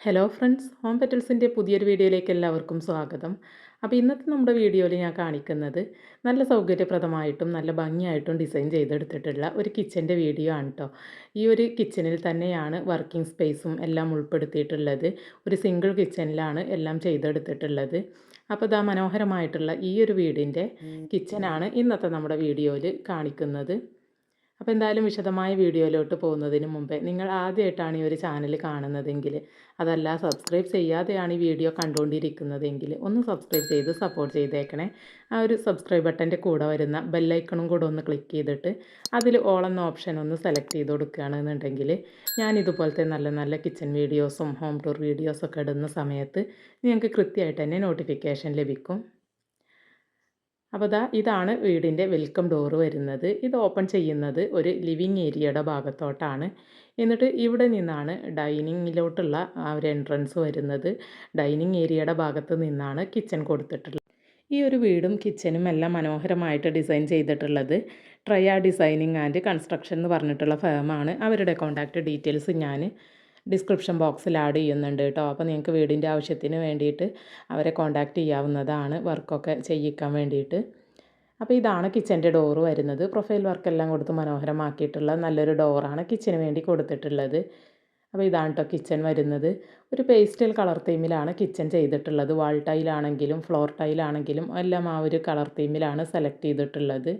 Hello friends home പെറ്റൽസിന്റെ പുതിയൊരു വീഡിയോയിലേക്ക് എല്ലാവർക്കും സ്വാഗതം. അപ്പോൾ ഇന്നത്തെ നമ്മുടെ വീഡിയോയിൽ ഞാൻ കാണിക്കുന്നത് നല്ല സൗകര്യപ്രദമായിട്ടും നല്ല ഭംഗിയായിട്ടും ഡിസൈൻ ചെയ്തെടുത്തിട്ടുള്ള ഒരു കിച്ചന്റെ വീഡിയോ ആണ് കേട്ടോ ഈ ഒരു കിച്ചണിൽ തന്നെയാണ് വർക്കിംഗ് സ്പേസും എല്ലാം ഉൾപ്പെടുത്തിയിട്ടുള്ളത്. ഒരു സിംഗിൾ കിച്ചണിലാണ് എല്ലാം ചെയ്തെടുത്തിട്ടുള്ളത്. അപ്പോൾ ഇതാ മനോഹരമായിട്ടുള്ള ഈ ഒരു വീടിന്റെ കിച്ചനാണ് ഇന്നത്തെ നമ്മുടെ വീഡിയോയിൽ കാണിക്കുന്നത്. അപ്പോൾ എന്തായാലും വിശദമായ വീഡിയോയിലോട്ട് പോകുന്നതിന് മുമ്പേ നിങ്ങൾ ആദ്യമായിട്ടാണ് ഈ ഒരു ചാനൽ കാണുന്നതെങ്കിൽ അതല്ല സബ്സ്ക്രൈബ് ചെയ്യാതെയാണ് ഈ വീഡിയോ കണ്ടുകൊണ്ടിരിക്കുന്നതെങ്കിൽ ഒന്ന് സബ്സ്ക്രൈബ് ചെയ്ത് സപ്പോർട്ട് ചെയ്തേക്കണേ. ആ ഒരു സബ്സ്ക്രൈബ് ബട്ടന്റെ കൂടെ വരുന്ന ബെല്ലൈക്കണും കൂടെ ഒന്ന് ക്ലിക്ക് ചെയ്തിട്ട് അതിൽ ഓൾ എന്ന ഓപ്ഷൻ ഒന്ന് സെലക്ട് ചെയ്ത് കൊടുക്കുകയാണെന്നുണ്ടെങ്കിൽ ഞാൻ ഇതുപോലത്തെ നല്ല നല്ല കിച്ചൺ വീഡിയോസും ഹോം ടൂർ വീഡിയോസൊക്കെ ഇടുന്ന സമയത്ത് നിങ്ങൾക്ക് കൃത്യമായിട്ട് തന്നെ നോട്ടിഫിക്കേഷൻ ലഭിക്കും. അപ്പോൾ ദാ ഇതാണ് വീടിന്റെ വെൽക്കം ഡോറ് വരുന്നത്. ഇത് ഓപ്പൺ ചെയ്യുന്നത് ഒരു ലിവിങ് ഏരിയയുടെ ഭാഗത്തോട്ടാണ്. എന്നിട്ട് ഇവിടെ നിന്നാണ് ഡൈനിങ്ങിലോട്ടുള്ള ആ ഒരു എൻട്രൻസ് വരുന്നത്. ഡൈനിങ് ഏരിയയുടെ ഭാഗത്ത് നിന്നാണ് കിച്ചൺ കൊടുത്തിട്ടുള്ളത്. ഈ ഒരു വീടും കിച്ചനും എല്ലാം മനോഹരമായിട്ട് ഡിസൈൻ ചെയ്തിട്ടുള്ളത് ട്രയാ ഡിസൈനിങ് ആൻഡ് കൺസ്ട്രക്ഷൻ എന്ന് പറഞ്ഞിട്ടുള്ള ഫേമാണ്. അവരുടെ കോൺടാക്റ്റ് ഡീറ്റെയിൽസ് ഞാൻ ഡിസ്ക്രിപ്ഷൻ ബോക്സിൽ ആഡ് ചെയ്യുന്നുണ്ട് കേട്ടോ. അപ്പോൾ നിങ്ങൾക്ക് വീടിന്റെ ആവശ്യത്തിന് വേണ്ടിയിട്ട് അവരെ കോൺടാക്റ്റ് ചെയ്യാവുന്നതാണ് വർക്കൊക്കെ ചെയ്യിക്കാൻ വേണ്ടിയിട്ട്. അപ്പോൾ ഇതാണ് കിച്ചന്റെ ഡോറ് വരുന്നത്. പ്രൊഫൈൽ വർക്കെല്ലാം കൊടുത്ത് മനോഹരമാക്കിയിട്ടുള്ള നല്ലൊരു ഡോറാണ് കിച്ചന് വേണ്ടി കൊടുത്തിട്ടുള്ളത്. അപ്പോൾ ഇതാണ് കേട്ടോ കിച്ചൺ വരുന്നത്. ഒരു പേസ്റ്റൽ കളർ തീമിലാണ് കിച്ചൺ ചെയ്തിട്ടുള്ളത്. വാൾ ടൈലാണെങ്കിലും ഫ്ലോർ ടൈലാണെങ്കിലും എല്ലാം ആ ഒരു കളർ തീമിലാണ് സെലക്ട് ചെയ്തിട്ടുള്ളത്.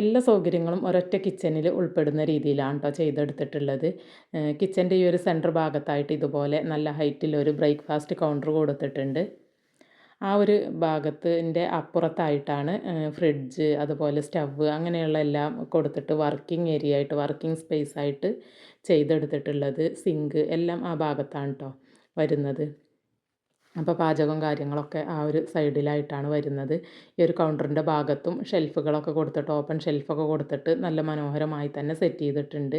എല്ലാ സൗകര്യങ്ങളും ഒരൊറ്റ കിച്ചണിൽ ഉൾപ്പെടുന്ന രീതിയിലാണ് കേട്ടോ ചെയ്തെടുത്തിട്ടുള്ളത്. കിച്ചന്റെ ഈ ഒരു സെന്റർ ഭാഗത്തായിട്ട് ഇതുപോലെ നല്ല ഹൈറ്റിൽ ഒരു ബ്രേക്ക്ഫാസ്റ്റ് കൗണ്ടർ കൊടുത്തിട്ടുണ്ട്. ആ ഒരു ഭാഗത്തിന്റെ അപ്പുറത്തായിട്ടാണ് ഫ്രിഡ്ജ് അതുപോലെ സ്റ്റവ് അങ്ങനെയുള്ള എല്ലാം കൊടുത്തിട്ട് വർക്കിംഗ് ഏരിയ ആയിട്ട് വർക്കിംഗ് സ്പേസ് ആയിട്ട് ചെയ്തെടുത്തിട്ടുള്ളത്. സിങ്ക് എല്ലാം ആ ഭാഗത്താണ് കേട്ടോ വരുന്നത്. അപ്പോൾ പാചകവും കാര്യങ്ങളൊക്കെ ആ ഒരു സൈഡിലായിട്ടാണ് വരുന്നത്. ഈ ഒരു കൗണ്ടറിന്റെ ഭാഗത്തും ഷെൽഫുകളൊക്കെ കൊടുത്തിട്ട് ഓപ്പൺ ഷെൽഫൊക്കെ കൊടുത്തിട്ട് നല്ല മനോഹരമായി തന്നെ സെറ്റ് ചെയ്തിട്ടുണ്ട്.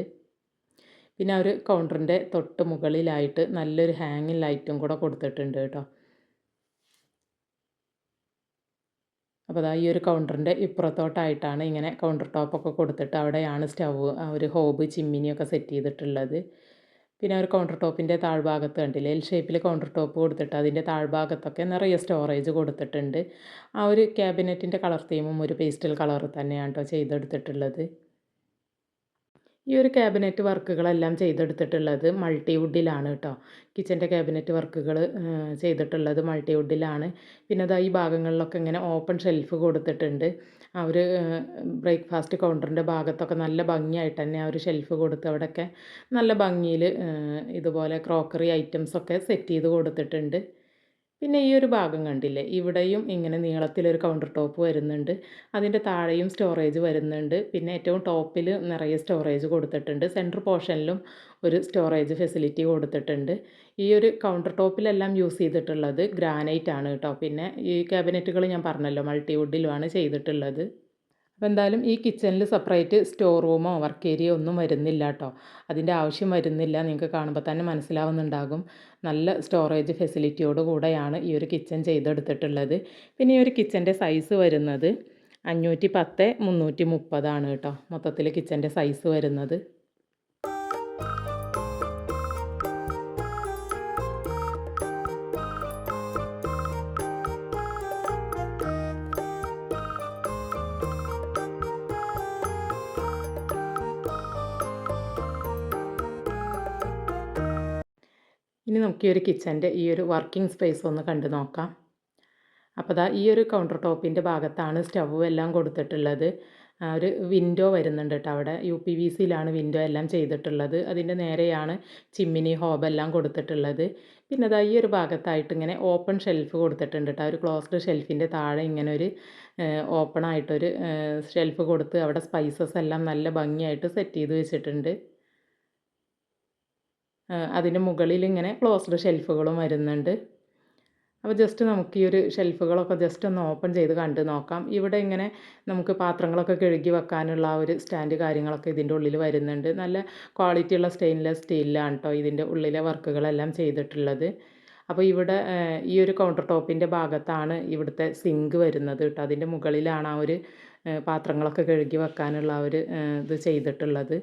പിന്നെ ആ ഒരു കൗണ്ടറിന്റെ തൊട്ട് മുകളിലായിട്ട് നല്ലൊരു ഹാങ്ങിങ് ലൈറ്റും കൂടെ കൊടുത്തിട്ടുണ്ട് കേട്ടോ. അപ്പോൾ അതാ ഈ ഒരു കൗണ്ടറിന്റെ ഇപ്പുറത്തോട്ടായിട്ടാണ് ഇങ്ങനെ കൗണ്ടർ ടോപ്പൊക്കെ കൊടുത്തിട്ട് അവിടെയാണ് സ്റ്റവ് ആ ഒരു ഹോബ് ചിമ്മിനിയൊക്കെ സെറ്റ് ചെയ്തിട്ടുള്ളത്. പിന്നെ ഒരു കൗണ്ടർ ടോപ്പിന്റെ താഴ്ഭാഗത്ത് കണ്ടില്ലേ? എൽ ഷേപ്പിൽ കൗണ്ടർ ടോപ്പ് കൊടുത്തിട്ട് അതിന്റെ താഴ്ഭാഗത്തൊക്കെ നിറയെ സ്റ്റോറേജ് കൊടുത്തിട്ടുണ്ട്. ആ ഒരു ക്യാബിനറ്റിന്റെ കളർ തീമും ഒരു പേസ്റ്റൽ കളർ തന്നെയാണ് കേട്ടോ ചെയ്തെടുത്തിട്ടുള്ളത്. ഈ ഒരു ക്യാബിനറ്റ് വർക്കുകളെല്ലാം ചെയ്തെടുത്തിട്ടുള്ളത് മൾട്ടി വുഡിലാണ് കേട്ടോ കിച്ചന്റെ ക്യാബിനറ്റ് വർക്കുകൾ ചെയ്തിട്ടുള്ളത് മൾട്ടി വുഡിലാണ് പിന്നെ അതാ ഈ ഭാഗങ്ങളിലൊക്കെ ഇങ്ങനെ ഓപ്പൺ ഷെൽഫ് കൊടുത്തിട്ടുണ്ട്. ഒരു ബ്രേക്ക്ഫാസ്റ്റ് കൗണ്ടറിന്റെ ഭാഗത്തൊക്കെ നല്ല ഭംഗിയായിട്ട് തന്നെ ആ ഒരു ഷെൽഫ് കൊടുത്ത് അവിടെയൊക്കെ നല്ല ഭംഗിയിൽ ഇതുപോലെ ക്രോക്കറി ഐറ്റംസൊക്കെ സെറ്റ് ചെയ്ത് കൊടുത്തിട്ടുണ്ട്. പിന്നെ ഈ ഒരു ഭാഗം കണ്ടില്ലേ? ഇവിടെയും ഇങ്ങനെ നീളത്തിലൊരു കൗണ്ടർ ടോപ്പ് വരുന്നുണ്ട്. അതിന്റെ താഴെയും സ്റ്റോറേജ് വരുന്നുണ്ട്. പിന്നെ ഏറ്റവും ടോപ്പിൽ നിറയെ സ്റ്റോറേജ് കൊടുത്തിട്ടുണ്ട്. സെന്റർ പോർഷനിലും ഒരു സ്റ്റോറേജ് ഫെസിലിറ്റി കൊടുത്തിട്ടുണ്ട്. ഈ ഒരു കൗണ്ടർ ടോപ്പിലെല്ലാം യൂസ് ചെയ്തിട്ടുള്ളത് ഗ്രാനൈറ്റ് ആണ് കേട്ടോ. പിന്നെ ഈ ക്യാബിനറ്റുകൾ ഞാൻ പറഞ്ഞല്ലോ മൾട്ടി മൾട്ടിവുഡിലുമാണ് ചെയ്തിട്ടുള്ളത്. അപ്പോൾ എന്തായാലും ഈ കിച്ചണിൽ സെപ്പറേറ്റ് സ്റ്റോർ റൂമോ വർക്ക് ഏരിയ ഒന്നും വരുന്നില്ല കേട്ടോ. അതിന്റെ ആവശ്യം വരുന്നില്ല. നിങ്ങൾക്ക് കാണുമ്പോൾ തന്നെ മനസ്സിലാവുന്നുണ്ടാകും. നല്ല സ്റ്റോറേജ് ഫെസിലിറ്റിയോട് കൂടെയാണ് ഈ ഒരു കിച്ചൺ ചെയ്തെടുത്തിട്ടുള്ളത്. പിന്നെ ഈ ഒരു കിച്ചന്റെ സൈസ് വരുന്നത് അഞ്ഞൂറ്റി പത്ത് മുന്നൂറ്റി മുപ്പതാണ് കേട്ടോ. മൊത്തത്തിൽ കിച്ചന്റെ സൈസ് വരുന്നത്. ഇനി നമുക്ക് ഈ ഒരു കിച്ചന്റെ ഈ ഒരു വർക്കിംഗ് സ്പേസ് ഒന്ന് കണ്ടു നോക്കാം. അപ്പോൾ ദാ ഈ ഒരു കൗണ്ടർ ടോപ്പിന്റെ ഭാഗത്താണ് സ്റ്റവ് എല്ലാം കൊടുത്തിട്ടുള്ളത്. ഒരു വിൻഡോ വരുന്നുണ്ട് കേട്ടോ അവിടെ. യു പി വി സിയിലാണ് വിൻഡോ എല്ലാം ചെയ്തിട്ടുള്ളത്. അതിന്റെ നേരെയാണ് ചിമ്മിനി ഹോബെല്ലാം കൊടുത്തിട്ടുള്ളത്. പിന്നെ അതാ ഈ ഒരു ഭാഗത്തായിട്ട് ഇങ്ങനെ ഓപ്പൺ ഷെൽഫ് കൊടുത്തിട്ടുണ്ട് കേട്ടോ ഒരു ക്ലോസ്ഡ് ഷെൽഫിന്റെ താഴെ ഇങ്ങനെ ഒരു ഓപ്പൺ ആയിട്ടൊരു ഷെൽഫ് കൊടുത്ത് അവിടെ സ്പൈസസ് എല്ലാം നല്ല ഭംഗിയായിട്ട് സെറ്റ് ചെയ്ത് വെച്ചിട്ടുണ്ട്. അതിന്റെ മുകളിൽ ഇങ്ങനെ ക്ലോസ്ഡ് ഷെൽഫുകളും വരുന്നുണ്ട്. അപ്പോൾ ജസ്റ്റ് നമുക്ക് ഈ ഒരു ഷെൽഫുകളൊക്കെ ജസ്റ്റ് ഒന്ന് ഓപ്പൺ ചെയ്ത് കണ്ട് നോക്കാം. ഇവിടെ ഇങ്ങനെ നമുക്ക് പാത്രങ്ങളൊക്കെ കഴുകി വെക്കാനുള്ള ആ ഒരു സ്റ്റാൻഡ് കാര്യങ്ങളൊക്കെ ഇതിന്റെ ഉള്ളിൽ വരുന്നുണ്ട്. നല്ല ക്വാളിറ്റിയുള്ള സ്റ്റെയിൻലെസ് സ്റ്റീലിലാണ് കേട്ടോ ഇതിന്റെ ഉള്ളിലെ വർക്കുകളെല്ലാം ചെയ്തിട്ടുള്ളത്. അപ്പോൾ ഇവിടെ ഈ ഒരു കൗണ്ടർ ടോപ്പിന്റെ ഭാഗത്താണ് ഇവിടുത്തെ സിങ്ക് വരുന്നത് കേട്ടോ അതിന്റെ മുകളിലാണ് ആ ഒരു പാത്രങ്ങളൊക്കെ കഴുകി വെക്കാനുള്ള ആ ഒരു ഇത് ചെയ്തിട്ടുള്ളത്.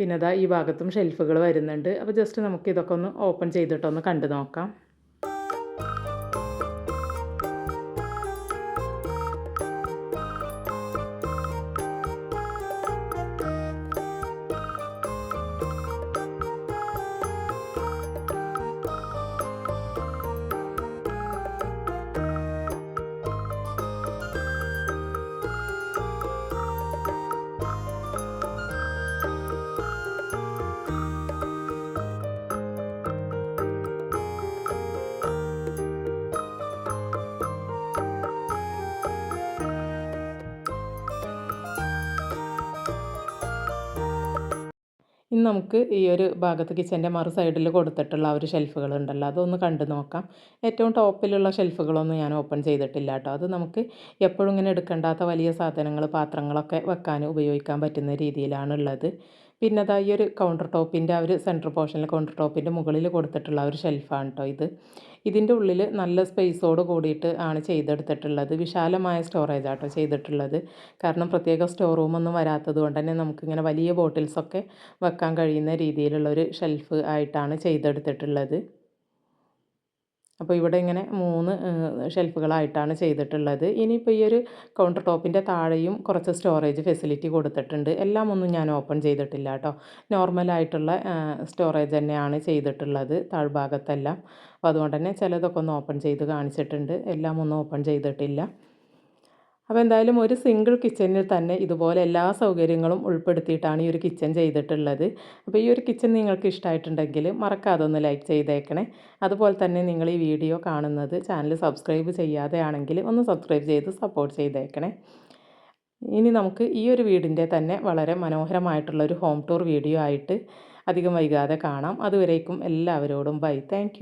പിന്നെ അതാ ഈ ഭാഗത്തും ഷെൽഫുകൾ വരുന്നുണ്ട്. അപ്പോൾ ജസ്റ്റ് നമുക്ക് ഇതൊക്കെ ഒന്ന് ഓപ്പൺ ചെയ്തിട്ടൊന്ന് കണ്ടു നോക്കാം. ഇനി നമുക്ക് ഈ ഒരു ഭാഗത്ത് കിച്ചന്റെ മറു സൈഡിൽ കൊടുത്തിട്ടുള്ള ആ ഒരു ഷെൽഫുകളുണ്ടല്ലോ അതൊന്ന് കണ്ടു നോക്കാം. ഏറ്റവും ടോപ്പിലുള്ള ഷെൽഫുകളൊന്നും ഞാൻ ഓപ്പൺ ചെയ്തിട്ടില്ല കേട്ടോ. അത് നമുക്ക് എപ്പോഴും ഇങ്ങനെ എടുക്കേണ്ടാത്ത വലിയ സാധനങ്ങൾ പാത്രങ്ങളൊക്കെ വെക്കാൻ ഉപയോഗിക്കാൻ പറ്റുന്ന രീതിയിലാണുള്ളത്. പിന്നെ അതാ ഈ ഒരു കൗണ്ടർ ടോപ്പിന്റെ ആ ഒരു സെന്റർ പോർഷനിൽ കൗണ്ടർ ടോപ്പിന്റെ മുകളിൽ കൊടുത്തിട്ടുള്ള ഒരു ഷെൽഫാണ് കേട്ടോ ഇത്. ഇതിന്റെ ഉള്ളിൽ നല്ല സ്പേസോട് കൂടിയിട്ട് ആണ് ചെയ്തെടുത്തിട്ടുള്ളത്. വിശാലമായ സ്റ്റോറേജ് ആട്ടോ ചെയ്തിട്ടുള്ളത്. കാരണം പ്രത്യേക സ്റ്റോർ റൂമൊന്നും വരാത്തത് കൊണ്ട് തന്നെ നമുക്കിങ്ങനെ വലിയ ബോട്ടിൽസൊക്കെ വെക്കാൻ കഴിയുന്ന രീതിയിലുള്ളൊരു ഷെൽഫ് ആയിട്ടാണ് ചെയ്തെടുത്തിട്ടുള്ളത്. അപ്പോൾ ഇവിടെ ഇങ്ങനെ മൂന്ന് ഷെൽഫുകളായിട്ടാണ് ചെയ്തിട്ടുള്ളത്. ഇനിയിപ്പോൾ ഈ ഒരു കൗണ്ടർ ടോപ്പിന്റെ താഴെയും കുറച്ച് സ്റ്റോറേജ് ഫെസിലിറ്റി കൊടുത്തിട്ടുണ്ട്. എല്ലാം ഒന്നും ഞാൻ ഓപ്പൺ ചെയ്തിട്ടില്ല കേട്ടോ. നോർമലായിട്ടുള്ള സ്റ്റോറേജ് തന്നെയാണ് ചെയ്തിട്ടുള്ളത് താഴ്ഭാഗത്തെല്ലാം. അപ്പോൾ അതുകൊണ്ട് തന്നെ ചിലതൊക്കെ ഒന്ന് ഓപ്പൺ ചെയ്ത് കാണിച്ചിട്ടുണ്ട്. എല്ലാം ഒന്നും ഓപ്പൺ ചെയ്തിട്ടില്ല. അപ്പോൾ എന്തായാലും ഒരു സിംഗിൾ കിച്ചണിൽ തന്നെ ഇതുപോലെ എല്ലാ സൗകര്യങ്ങളും ഉൾപ്പെടുത്തിയിട്ടാണ് ഈ ഒരു കിച്ചൺ ചെയ്തിട്ടുള്ളത്. അപ്പോൾ ഈ ഒരു കിച്ചൺ നിങ്ങൾക്ക് ഇഷ്ടമായിട്ടുണ്ടെങ്കിൽ മറക്കാതെ ഒന്ന് ലൈക്ക് ചെയ്തേക്കണേ. അതുപോലെ തന്നെ നിങ്ങൾ ഈ വീഡിയോ കാണുന്നത് ചാനൽ സബ്സ്ക്രൈബ് ചെയ്യാതെ ആണെങ്കിൽ ഒന്ന് സബ്സ്ക്രൈബ് ചെയ്ത് സപ്പോർട്ട് ചെയ്തേക്കണേ. ഇനി നമുക്ക് ഈ ഒരു വീടിന്റെ തന്നെ വളരെ മനോഹരമായിട്ടുള്ളൊരു ഹോം ടൂർ വീഡിയോ ആയിട്ട് അധികം വൈകാതെ കാണാം. അതുവരേക്കും എല്ലാവരോടും ബൈ. താങ്ക്